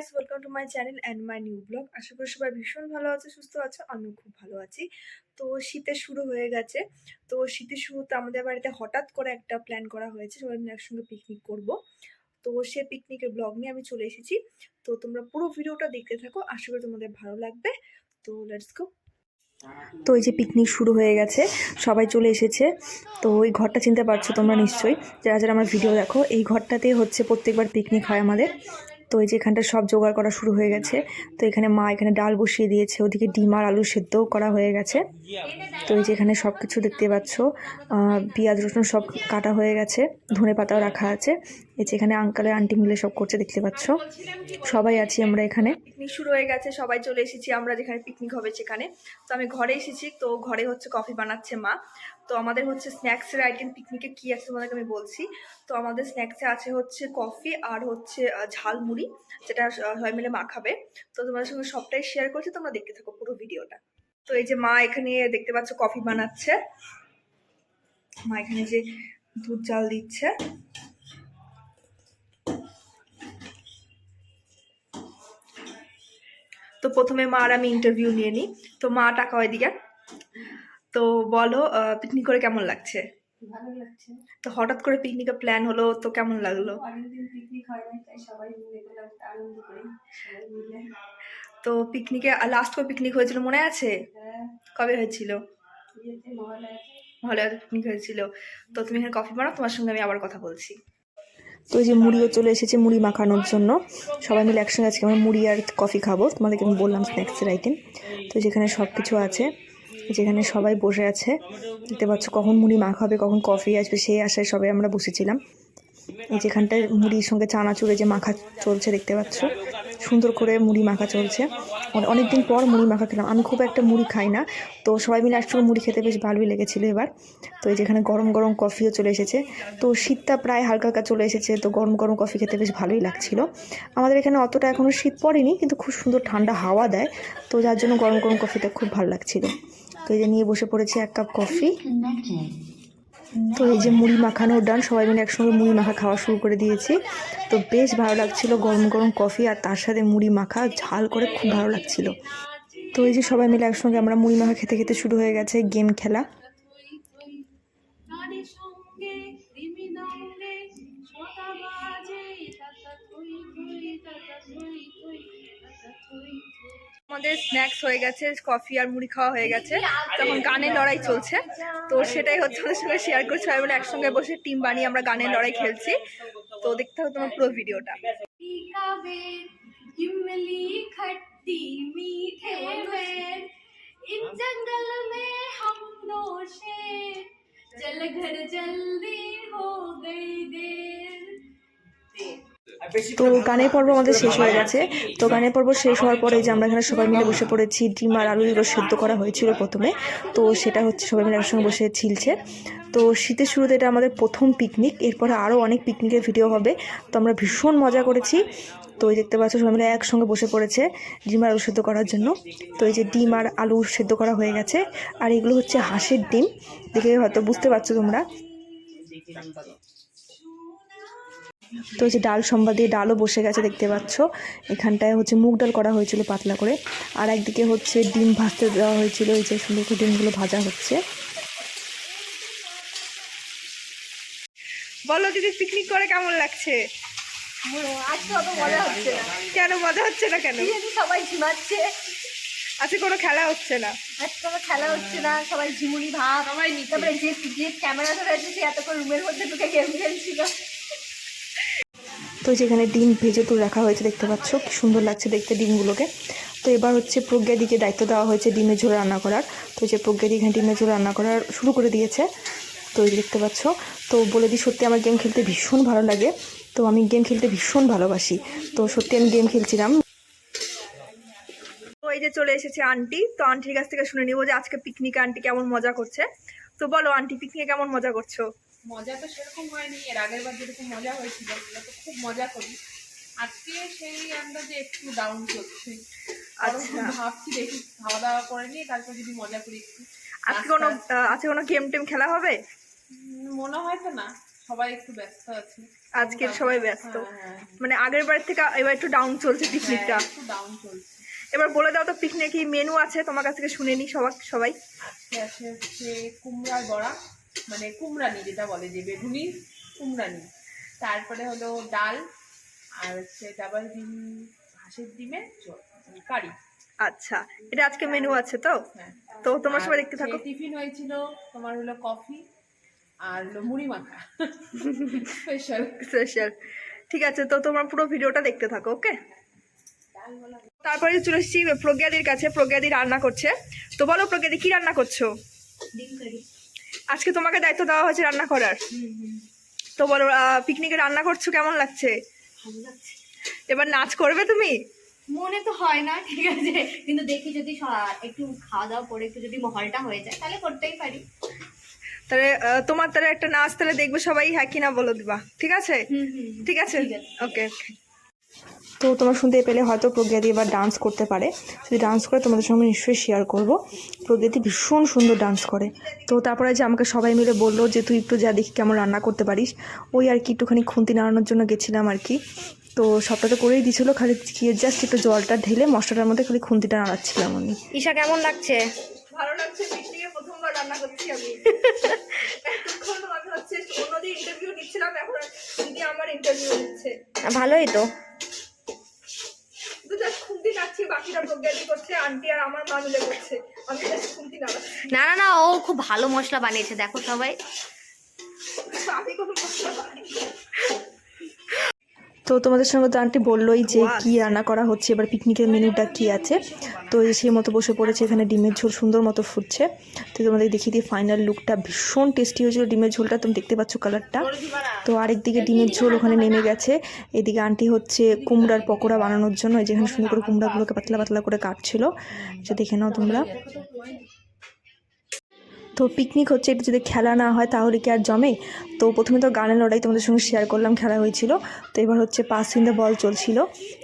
Guys welcome to my channel and my new blog আশা করি সবাই ভীষণ ভালো আছে, সুস্থ আছে, আমিও খুব ভালো আছি। তো শীতের শুরু হয়ে গেছে। তো শীতের শুরুতে আমাদের বাড়িতে হঠাৎ করে একটা প্ল্যান করা হয়েছে, সবাই মিলে একসঙ্গে পিকনিক করব। তো সে পিকনিকের ব্লগ নিয়ে আমি চলে এসেছি। তো তোমরা পুরো ভিডিওটা দেখতে থাকো, আশা করি তোমাদের ভালো লাগবে। তো লেটস গো তো এই যে পিকনিক শুরু হয়ে গেছে, সবাই চলে এসেছে। তো ওই ঘরটা চিনতে পারছ তোমরা নিশ্চয়ই। যারা যারা আমার ভিডিও দেখো, এই ঘরটাতেই হচ্ছে প্রত্যেকবার পিকনিক হয় আমাদের। তো এই যে এখানটা সব জোগাড় করা শুরু হয়ে গেছে। তো এখানে মা এখানে ডাল বসিয়ে দিয়েছে, ওদিকে ডিম আর আলু সেদ্ধও করা হয়ে গেছে। তো এই যে এখানে সব কিছু দেখতে পাচ্ছ পেঁয়াজ, রসুন সব কাটা হয়ে গেছে, ধনে পাতাও রাখা আছে। এই যে এখানে আঙ্কালের আন্টি মিলে সব করছে, দেখতে পাচ্ছ। সবাই আছি আমরা এখানে। পিকনিক শুরু হয়ে গেছে, সবাই চলে এসেছি, আমরা যেখানে পিকনিক হবে সেখানে। তো আমি ঘরে এসেছি, তো ঘরে হচ্ছে কফি বানাচ্ছে মা। তো আমাদের হচ্ছে স্ন্যাক্সের আইটেম পিকনিকে কি আছে তোমাদেরকে আমি বলছি। তো আমাদের স্ন্যাক্সে আছে হচ্ছে কফি আর হচ্ছে ঝালমুড়ি, যেটা সবাই মিলে মা খাবে। তো তোমাদের সঙ্গে সবটাই শেয়ার করছি, তোমরা দেখতে থাকো পুরো ভিডিওটা। তো এই যে মা এখানে দেখতে পাচ্ছ কফি বানাচ্ছে। মা এখানে যে দুধ জাল দিচ্ছে। তো প্রথমে মা আর আমি ইন্টারভিউ নিয়ে নিই। তো মা টাকা ওইদিকে তো বলো পিকনিক করে কেমন লাগছে? ভালো লাগছে। তো হঠাৎ করে পিকনিকের প্ল্যান হলো তো কেমন লাগল? অনেকদিন পিকনিক হয় না তাই সবাই মিলে গেলাম আনন্দ করি সবাই মিলে। তো পিকনিকে লাস্ট করে পিকনিক হয়েছিল মনে আছে? হ্যাঁ। কবে হয়েছিল? ভালো পিকনিক হয়েছিল। তো তুমি এখানে কফি বানাও তোমার সঙ্গে আমি আবার কথা বলছি। তো এই যে মুড়িও চলে এসেছে মুড়ি মাখানোর জন্য। সবাই মিলে একসঙ্গে আজকে আমরা মুড়ি আর কফি খাব। তোমাদেরকে আমি বললাম স্ন্যাক্সের আইটেম তো যেখানে সব কিছু আছে। যেখানে সবাই বসে আছে। দেখতে পাচ্ছ কখন মুড়ি মাখাবে, কখন কফি আসবে, সেই আশায় সবাই আমরা বসেছিলাম। যেখানটায় মুড়ির সঙ্গে চানাচুরে যে মাখা চলছে দেখতে পাচ্ছ, সুন্দর করে মুড়ি মাখা চলছে। অনেক দিন পর মুড়ি মাখা খেলাম। আমি খুব একটা মুড়ি খাই না। তো সবাই মিলে একসঙ্গে মুড়ি খেতে বেশ ভালোই লেগেছিলো এবার। তো এই যেখানে গরম গরম কফিও চলে এসেছে। তো শীতটা প্রায় হালকা হালকা চলে এসেছে। তো গরম গরম কফি খেতে বেশ ভালোই লাগছিল। আমাদের এখানে অতটা এখনও শীত পড়েনি, কিন্তু খুব সুন্দর ঠান্ডা হাওয়া দেয়। তো যার জন্য গরম গরম কফিটা খুব ভালো লাগছিল। তো এই যে নিয়ে বসে পড়েছি এক কাপ কফি। তো এই যে মুড়ি মাখানোর ডান, সবাই মিলে একসঙ্গে মুড়ি মাখা খাওয়া শুরু করে দিয়েছি। তো বেশ ভালো লাগছিল গরম গরম কফি আর তার সাথে মুড়ি মাখা, ঝাল করে খুব ভালো লাগছিল। তো এই যে সবাই মিলে একসঙ্গে আমরা মুড়ি মাখা খেতে খেতে শুরু হয়ে গেছে গেম খেলা। আমাদের স্ন্যাক্স হয়ে গেছে কফি আর মুড়ি খাওয়া হয়ে গেছে তখন গানের লড়াই চলছে তো সেটাই হচ্ছে আমাদের সঙ্গে শেয়ার করছি সবাই মিলে একসঙ্গে বসে টিম বানিয়ে আমরা গানের লড়াই খেলছি তো দেখতে হবে তোমার পুরো ভিডিওটা का वेद इमली खट्टी मीठे वेद इन जंगल में हम दो शेर चल घर जल्दी हो गई देर তো গানের পর্ব আমাদের শেষ হয়ে গেছে। তো গানের পর্ব শেষ হওয়ার পরে যে আমরা এখানে সবাই মিলে বসে পড়েছি, ডিম আর আলু এগুলো সেদ্ধ করা হয়েছিল প্রথমে। তো সেটা হচ্ছে সবাই মিলে একসঙ্গে বসে ছিলছে তো শীতের শুরুতে এটা আমাদের প্রথম পিকনিক এরপরে আরও অনেক পিকনিকের ভিডিও হবে। তো আমরা ভীষণ মজা করেছি। তো এই দেখতে পাচ্ছ সবাই মিলে একসঙ্গে বসে পড়েছে ডিম আর আলু সেদ্ধ করার জন্য। তো এই যে ডিম আর আলু সেদ্ধ করা হয়ে গেছে। আর এগুলো হচ্ছে হাঁসের ডিম। দেখে হয়তো বুঝতে পারছ তোমরা। তো এই যে ডাল সম্বাদ দিয়ে ডালও বসে গেছে দেখতে পাচ্ছ। এখানটায় হচ্ছে মুগ ডাল করা হয়েছিল পাতলা করে। আর একদিকে হচ্ছে ডিম ভাজতে দেওয়া হয়েছিল এই যে সুন্দর করে ডিমগুলো ভাজা হচ্ছে। বলো দিদি পিকনিক করে কেমন লাগছে? আজকে অত মজা হচ্ছে না কেন মজা হচ্ছে না কেন? সবাই ঝিমাচ্ছে। আজকে কোনো খেলা হচ্ছে না। আজকে আমার খেলা হচ্ছে না সবাই ঝিমুনি ভাব। সবাই তারপরে যে যে ক্যামেরা ধরে আছে সে এতক্ষণ রুমের মধ্যে ঢুকে গেম খেলছিল। তো যেখানে ডিম ভেজে তুলে রাখা হয়েছে, দেখতে পাচ্ছ। কি সুন্দর লাগছে দেখতে ডিমগুলোকে। তো এবার হচ্ছে প্রজ্ঞাদিকে দায়িত্ব দেওয়া হয়েছে ডিমের ঝোল রান্না করার। তো যে প্রজ্ঞাদি এখানে ডিমের ঝোল রান্না করার শুরু করে দিয়েছে। তো দেখতে পাচ্ছ, তো বলে দিই, সত্যি আমার গেম খেলতে ভীষণ ভালো লাগে। তো আমি গেম খেলতে ভীষণ ভালোবাসি। তো সত্যি আমি গেম খেলছিলাম। তো এই যে চলে এসেছে আন্টি। তো আন্টির কাছ থেকে শুনে নিব যে আজকে পিকনিকে আন্টি কেমন মজা করছে। তো বলো, আন্টি, পিকনিকে কেমন মজা করছ? মজা তো সেরকম হয়নি এর আগের বার যেরকম মজা হয়েছিল আমরা তো খুব মজা করি। আজকে সেই আন্দাজে একটু ডাউন চলছে আচ্ছা। ভাবছি দেখি খাওয়া দাওয়া করে নিয়ে তারপর যদি মজা করি একটু আজকে কোনো আজকে কোনো গেম টেম খেলা হবে? মনে হয় তো না সবাই একটু ব্যস্ত আছে। আজকে সবাই ব্যস্ত। হ্যাঁ, মানে আগের বার থেকে এবার একটু ডাউন চলছে পিকনিকটা হ্যাঁ, একটু ডাউন চলছে। এবার বলে দাও তো পিকনিকে কি মেনু আছে তোমার কাছ থেকে শুনে নি সবাই সবাই। আজকে আছে হচ্ছে কুমড়ার বড়া। মানে কুমড়ানি যেটা বলে যে বেগুনি কুমড়ানি। তারপরে হলো ডাল আর হচ্ছে ডাবল ডিম হাঁসের ডিমের কারি। আচ্ছা এটা আজকে মেনু আছে তো? হ্যাঁ। তো তোমরা সবাই দেখতে থাকো। টিফিন হয়েছিল তোমার হলো কফি আর হলো মুড়ি মাখা। স্পেশাল স্পেশাল ঠিক আছে তো তোমার পুরো ভিডিওটা দেখতে থাকো ওকে? তারপরে চলে এসেছি প্রজ্ঞাদির কাছে প্রজ্ঞাদি রান্না করছে। তো বলো প্রজ্ঞাদি কি রান্না করছ? আজকে তোমাকে দায়িত্ব দেওয়া হয়েছে রান্না করার তো বলো পিকনিকে রান্না করছ কেমন লাগছে? এবার নাচ করবে তুমি? মনে তো হয় না ঠিক আছে। কিন্তু দেখি যদি একটু খাওয়া দাওয়া করে একটু যদি মহলটা হয়ে যায় তাহলে করতেই পারি। তাহলে তোমার তাহলে একটা নাচ তাহলে দেখবে সবাই হ্যাঁ কিনা বলো দিবা। ঠিক আছে? ঠিক আছে? ঠিক আছে। ওকে তো তোমরা শুনতে পেলে হয়তো প্রজ্ঞাদি এবার ডান্স করতে পারে। যদি ডান্স করে তোমাদের সঙ্গে নিশ্চয়ই শেয়ার করব। প্রজ্ঞাদি ভীষণ সুন্দর ডান্স করে। তো তারপরে যে আমাকে সবাই মিলে বলল যে তুই একটু যা দেখি কেমন রান্না করতে পারিস। ওই আর কি একটুখানি খুন্তি নাড়ানোর জন্য গেছিলাম আর কি। তো সবটা তো করেই দিয়েছিলো খালি গিয়ে জাস্ট একটু জলটা ঢেলে মশলাটার মধ্যে খালি খুন্তিটা নাড়াচ্ছিলাম আমি। ঈশা কেমন লাগছে? ভালো লাগছে পিকনিকে প্রথমবার রান্না করছি আমি। এতক্ষণ আমি হচ্ছে অন্যদের ইন্টারভিউ নিচ্ছিলাম এখন দিদি আমার ইন্টারভিউ নিচ্ছে। ভালোই তো। খুন্তি নাচ্ছি বাকিরা প্রজ্ঞাদি করছে আন্টি আর আমার করছে। আমি জাস্ট খুন্তি নাড়াচ্ছি না না না ও খুব ভালো মশলা বানিয়েছে দেখো সবাই। আমি কোনো মশলা বানাইনি। তো তোমাদের সঙ্গে তো আন্টি বললোই যে কি রান্না করা হচ্ছে এবার পিকনিকের মেনুটা কি আছে। তো এই সেই মতো বসে পড়েছে এখানে ডিমের ঝোল সুন্দর মতো ফুটছে। তো তোমাদের দেখিয়ে দিই ফাইনাল লুকটা ভীষণ টেস্টি হয়েছিল ডিমের ঝোলটা তুমি দেখতে পাচ্ছ কালারটা তো আরেকদিকে ডিমের ঝোল ওখানে নেমে গেছে। এদিকে আন্টি হচ্ছে কুমড়ার পকোড়া বানানোর জন্য যেখানে সুন্দর করে কুমড়াগুলোকে পাতলা পাতলা করে কাটছিল। যে দেখে নাও তোমরা। তো পিকনিক হচ্ছে এটা যদি খেলা না হয় তাহলে কি আর জমে? তো প্রথমে তো গানের লড়াই তোমাদের সঙ্গে শেয়ার করলাম, খেলা হয়েছিল। তো এবার হচ্ছে পাস ইন দ্য বল চলছিল।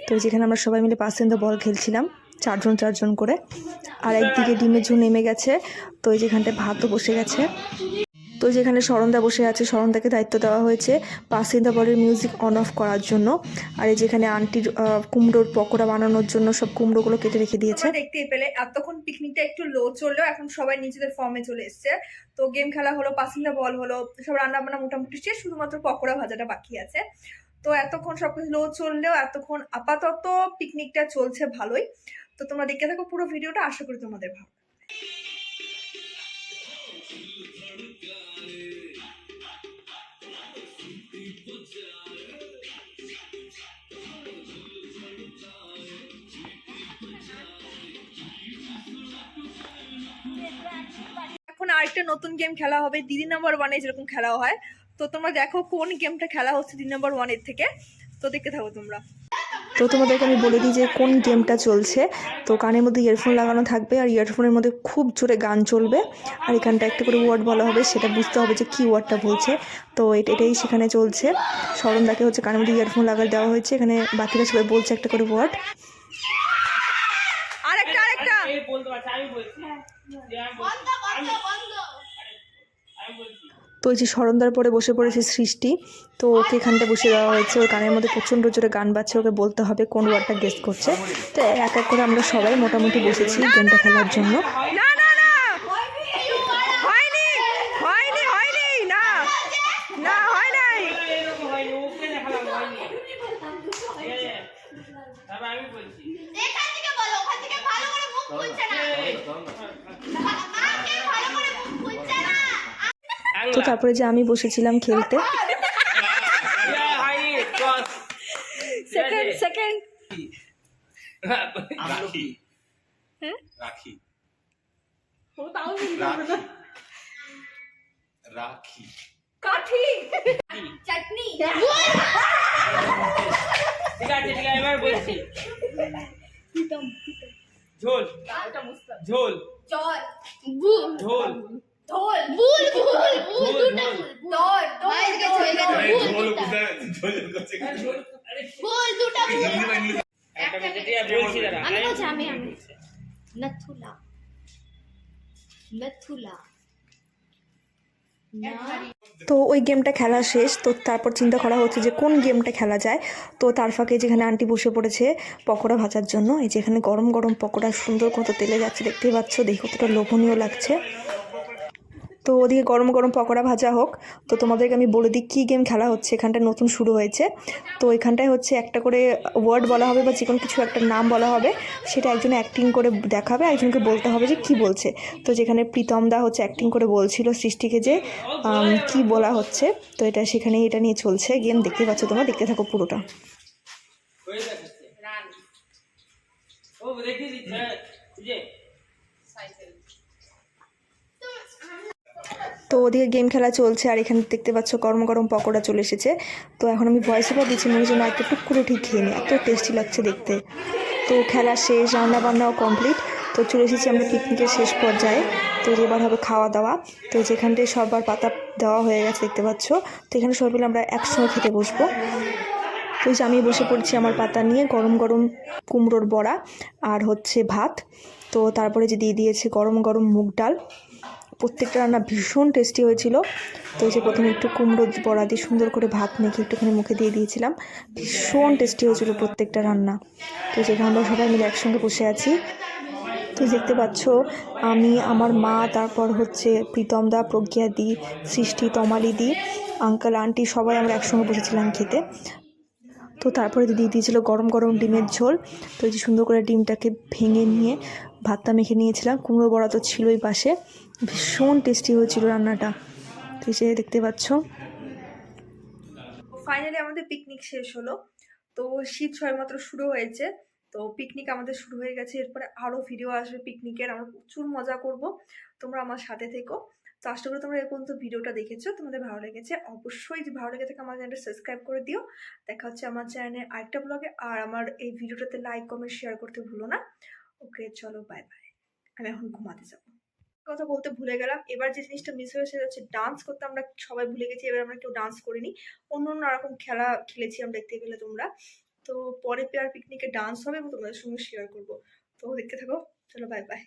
তো যেখানে আমরা সবাই মিলে পাস ইন দ্য বল খেলছিলাম, চারজন চারজন করে। আর একদিকে ডিমের ঝুল নেমে গেছে, তো এই যেখানটায় ভাতও বসে গেছে। তো যেখানে স্মরণদা বসে আছে স্মরণদাকে দায়িত্ব দেওয়া হয়েছে পাস দ্য বলের মিউজিক অন অফ করার জন্য। আর এই যেখানে আন্টির কুমড়োর পকোড়া বানানোর জন্য সব কুমড়োগুলো কেটে রেখে দিয়েছে। দেখতেই পেলে এতক্ষণ পিকনিকটা একটু লো চললেও এখন সবাই নিজেদের ফর্মে চলে এসছে। তো গেম খেলা হলো পাসিং দ্য বল হলো, সব রান্না বান্না মোটামুটি শেষ, শুধুমাত্র পকোড়া ভাজাটা বাকি আছে। তো এতক্ষণ সবকিছু লো চললেও এতক্ষণ আপাতত পিকনিকটা চলছে ভালোই। তো তোমরা দেখতে থাকো পুরো ভিডিওটা আশা করি তোমাদের ভালো আরেকটা নতুন গেম খেলা হবে দিদি নাম্বার ওয়ানে যেরকম খেলা হয়। তো তোমরা দেখো কোন গেমটা খেলা হচ্ছে দিদি নাম্বার ওয়ানের থেকে। তো দেখতে থাকো তোমরা। তো তোমাদেরকে আমি বলে দিই যে কোন গেমটা চলছে। তো কানের মধ্যে ইয়ারফোন লাগানো থাকবে আর ইয়ারফোনের মধ্যে খুব জোরে গান চলবে। আর এখানটা একটা করে ওয়ার্ড বলা হবে সেটা বুঝতে হবে যে কি ওয়ার্ডটা বলছে। তো এটা- এটাই সেখানে চলছে। স্মরণদাকে হচ্ছে কানের মধ্যে ইয়ারফোন লাগাই দেওয়া হয়েছে। এখানে বাকিরা সবাই বলছে একটা করে ওয়ার্ড আরেকটা আরেকটা। তো ওই যে স্মরণদার পরে বসে পড়েছে সৃষ্টি তো ওকে এখানটা বসে দেওয়া হয়েছে। ওর গানের মধ্যে প্রচণ্ড জোরে গান বাজছে ওকে বলতে হবে কোন ওয়ার্ডটা গেস্ট করছে। তো এক এক করে আমরা সবাই মোটামুটি বসেছি গেমটা খেলার জন্য। না না না হয়নি হয়নি হয়নি না না হয় নাই এখান থেকে বলো ওখান থেকে ভালো করে মুখ খুলছে না মাকে ভালো করে মুখ খুলছে না তো তারপরে যে আমি বসেছিলাম খেলতে। সেকেন্ড সেকেন্ড রাখি। হ্যাঁ? রাখি। না। রাখি। কাঠি। চাটনি। ঠিক আছে ঠিক আছে এবার বলছি। ঝোল। ঝোল। চল। বুল। ঝোল। ঢোল। বুল বুল বুল ঝোল দুটা ঝোল বুল হয়ে গেছে হয়ে গেছে আরে বুল ঝোল দুটা কোথায় ঝোল করছে ঝোল আরে বুল। দুটা একটা বলছি আমি বলছি আমি আমি। নথুলা। নথুলা। তো ওই গেমটা খেলা শেষ তো তারপর চিন্তা করা হচ্ছে যে কোন গেমটা খেলা যায়। তো তার ফাঁকে যেখানে আন্টি বসে পড়েছে পকোড়া ভাজার জন্য এই যেখানে গরম গরম পকোড়া সুন্দর কত তেলে যাচ্ছে দেখতেই পাচ্ছ দেখে কতটা লোভনীয় লাগছে। তো ওদিকে গরম গরম পকোড়া ভাজা হোক, তো তোমাদেরকে আমি বলে দিই কী গেম খেলা হচ্ছে। এখানটা নতুন শুরু হয়েছে। তো এখানটায় হচ্ছে একটা করে ওয়ার্ড বলা হবে বা যে কোনো কিছু একটা নাম বলা হবে, সেটা একজন অ্যাক্টিং করে দেখাবে একজনকে বলতে হবে যে কি বলছে। তো যেখানে প্রীতম দা হচ্ছে অ্যাক্টিং করে বলছিল সৃষ্টিকে যে কি বলা হচ্ছে। তো এটা সেখানে এটা নিয়ে চলছে গেম দেখতে পাচ্ছ তোমরা, দেখতে থাকো পুরোটা। ও দেখিয়ে দিচ্ছে হ্যাঁ এই যে সাইকেল তো ওদিকে গেম খেলা চলছে আর এখানে দেখতে পাচ্ছ গরম গরম পকোড়া চলে এসেছে। তো এখন আমি ভয়েস ওভার দিচ্ছি, মনে না একটা টুক করে ঠিক খেয়ে নিই এত টেস্টি লাগছে দেখতে। তো খেলা শেষ রান্না বান্নাও কমপ্লিট তো চলে এসেছি আমরা পিকনিকের শেষ পর্যায়ে। তো এবার হবে খাওয়া দাওয়া। তো যেখানটায় সবার পাতা দেওয়া হয়ে গেছে দেখতে পাচ্ছ। তো এখানে সবাই মিলে আমরা একসঙ্গে খেতে বসবো। তো যে আমি বসে পড়ছি আমার পাতা নিয়ে গরম গরম কুমড়োর বড়া আর হচ্ছে ভাত। তো তারপরে যে দিয়ে দিয়েছে গরম গরম মুগ ডাল। প্রত্যেকটা রান্না ভীষণ টেস্টি হয়েছিল। তো এই যে প্রথমে একটু কুমড়ো বড়া দিয়ে সুন্দর করে ভাত মেখে একটুখানি মুখে দিয়ে দিয়েছিলাম। ভীষণ টেস্টি হয়েছিল প্রত্যেকটা রান্না। তো যেখানে আমরা সবাই মিলে একসঙ্গে বসে আছি। তো দেখতে পাচ্ছ, আমি, আমার মা, তারপর হচ্ছে প্রীতম দা, প্রজ্ঞা দি, সৃষ্টি, তমালি দি আঙ্কেল আন্টি সবাই আমরা একসঙ্গে বসেছিলাম খেতে। তো তারপরে দিয়ে দিয়েছিলো গরম গরম ডিমের ঝোল। তো এই যে সুন্দর করে ডিমটাকে ভেঙে নিয়ে ভাতটা মেখে নিয়েছিলাম। কুমড়ো বড়া তো ছিলই পাশে। ভীষণ টেস্টি হয়েছিল রান্নাটা। তো যে দেখতে পাচ্ছ। ফাইনালি আমাদের পিকনিক শেষ হলো। তো শীত সবেমাত্র শুরু হয়েছে। তো পিকনিক আমাদের শুরু হয়ে গেছে। এরপরে আরও ভিডিও আসবে পিকনিকের আমরা প্রচুর মজা করব। তোমরা আমার সাথে থেকো। তো আশা করি তোমরা এ পর্যন্ত ভিডিওটা দেখেছ। তোমাদের ভালো লেগেছে, অবশ্যই যদি ভালো লেগে থাকে আমার চ্যানেলটা সাবস্ক্রাইব করে দিও। দেখা হচ্ছে আমার চ্যানেলের আরেকটা ব্লগে আর আমার এই ভিডিওটাতে লাইক কমেন্ট শেয়ার করতে ভুলো না। ওকে, চলো বাই বাই আমি এখন ঘুমাতে যাব। কথা বলতে ভুলে গেলাম। এবার যে জিনিসটা মিস হয়েছে, সেটা হচ্ছে ডান্স করতে আমরা সবাই ভুলে গেছি। এবার আমরা কেউ ডান্স করিনি। অন্য অন্য রকম খেলা খেলেছি আমরা, দেখতে পেলে তোমরা। তো পরে পেয়ার পিকনিকে ডান্স হবে এবং তোমাদের সঙ্গে শেয়ার করব। তো দেখতে থাকো। চলো বাই বাই